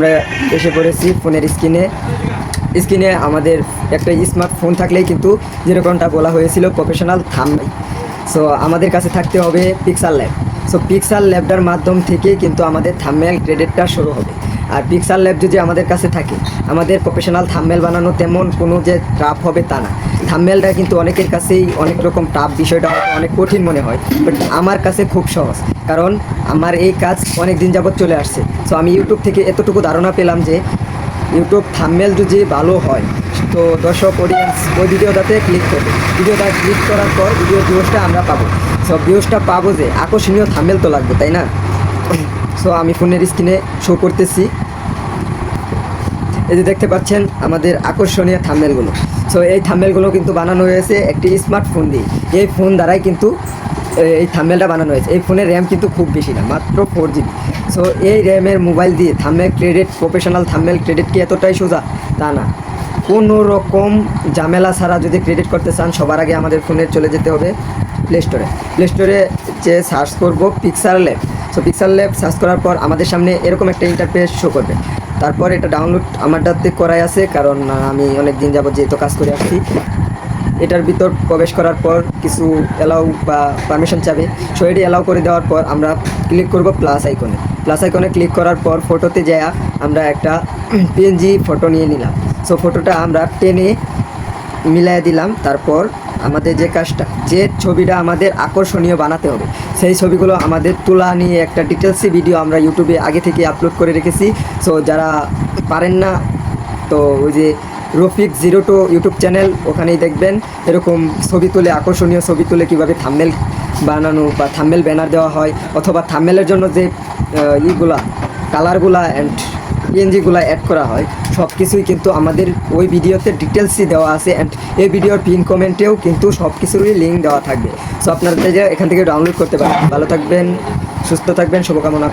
আমরা এসে পড়েছি ফোনের স্ক্রিনে। স্ক্রিনে আমাদের একটা স্মার্টফোন থাকলেই কিন্তু যেরকমটা বলা হয়েছিল প্রফেশনাল থামনাই সো আমাদের কাছে থাকতে হবে পিক্সাল ল্যাব সো পিক্সাল ল্যাবটার মাধ্যম থেকে কিন্তু আমাদের থামমেল ক্রেডিটটা শুরু হবে। আর পিক্সার ল্যাব যদি আমাদের কাছে থাকে, আমাদের প্রফেশনাল থামমেল বানানো তেমন কোনো যে টাফ হবে তা না। থামমেলটা কিন্তু অনেকের কাছেই অনেক রকম টাফ বিষয়টা অনেক কঠিন মনে হয় বাট আমার কাছে খুব সহজ। কারণ আমার এই কাজ অনেক দিন যাবৎ চলে আসছে। সো আমি ইউটিউব থেকে এতটুকু ধারণা পেলাম যে ইউটিউব থামমেল যদি ভালো হয়, তো দর্শক অডিয়েন্স ওই ভিডিওটাতে ক্লিক করবে। ভিডিওটা ক্লিক করার পর ভিডিও ভিউজটা আমরা পাবো। সব ভিউজটা পাবো যে আকর্ষণীয় থামমেল তো লাগবে, তাই না? সো আমি ফোনের স্ক্রিনে শো করতেছি। এই যে দেখতে পাচ্ছেন আমাদের আকর্ষণীয় থাম্বেলগুলো সো এই থাম্বেলগুলো কিন্তু বানানো হয়েছে একটি স্মার্টফোন দিয়ে। এই ফোন দ্বারাই কিন্তু এই থাম্বেলটা বানানো হয়েছে। এই ফোনের র্যাম কিন্তু খুব বেশি না, মাত্র ফোর জিবি সো এই র্যামের মোবাইল দিয়ে thumbnail credit professional thumbnail credit কি এতটাই সোজা? তা না। কোনো রকম ঝামেলা ছাড়া যদি ক্রেডিট করতে চান, সবার আগে আমাদের ফোনে চলে যেতে হবে প্লে স্টোরে প্লে স্টোরে যে সার্চ করব Pixar lab so Pixar lab search করার পর আমাদের সামনে এরকম একটা ইন্টারফেস শো করবে। তারপর এটা ডাউনলোড আমারটাতে করাই আছে, কারণ আমি অনেক দিন যাবত যেহেতু কাজ করে আসছি এটার ভিতর প্রবেশ করার পর কিছু অ্যালাউ বা পারমিশন চাবে। সো এটি অ্যালাউ করে দেওয়ার পর আমরা ক্লিক করব প্লাস আইকনে প্লাস আইকনে ক্লিক করার পর ফটোতে যায়া আমরা একটা পিএনজি ফটো নিয়ে নিলাম। সো ফটোটা আমরা টেনে মিলাই দিলাম, তারপর আমাদের যে কাজটা, যে ছবিটা আমাদের আকর্ষণীয় বানাতে হবে, সেই ছবিগুলো আমাদের তোলা নিয়ে একটা ডিটেলসি ভিডিও আমরা ইউটিউবে আগে থেকে আপলোড করে রেখেছি। সো যারা পারেন না, তো ওই যে Rafiq zero two YouTube channel ওখানেই দেখবেন, এরকম ছবি তুলে, আকর্ষণীয় ছবি তুলে কীভাবে থাম্মেল বানানো বা থাম্মেল ব্যানার দেওয়া হয়, অথবা থাম্মেলের জন্য যে ইগুলা কালারগুলা অ্যান্ড পিএনজিগুলো অ্যাড করা হয়। সব কিছুই কিন্তু আমাদের ওই ভিডিওতে ডিটেলসই দেওয়া আছে অ্যান্ড এই ভিডিওর পিন কমেন্টেও কিন্তু সব কিছুরই লিঙ্ক দেওয়া থাকবে। সো আপনারা এখান থেকে ডাউনলোড করতে পারেন। ভালো থাকবেন, সুস্থ থাকবেন, শুভকামনা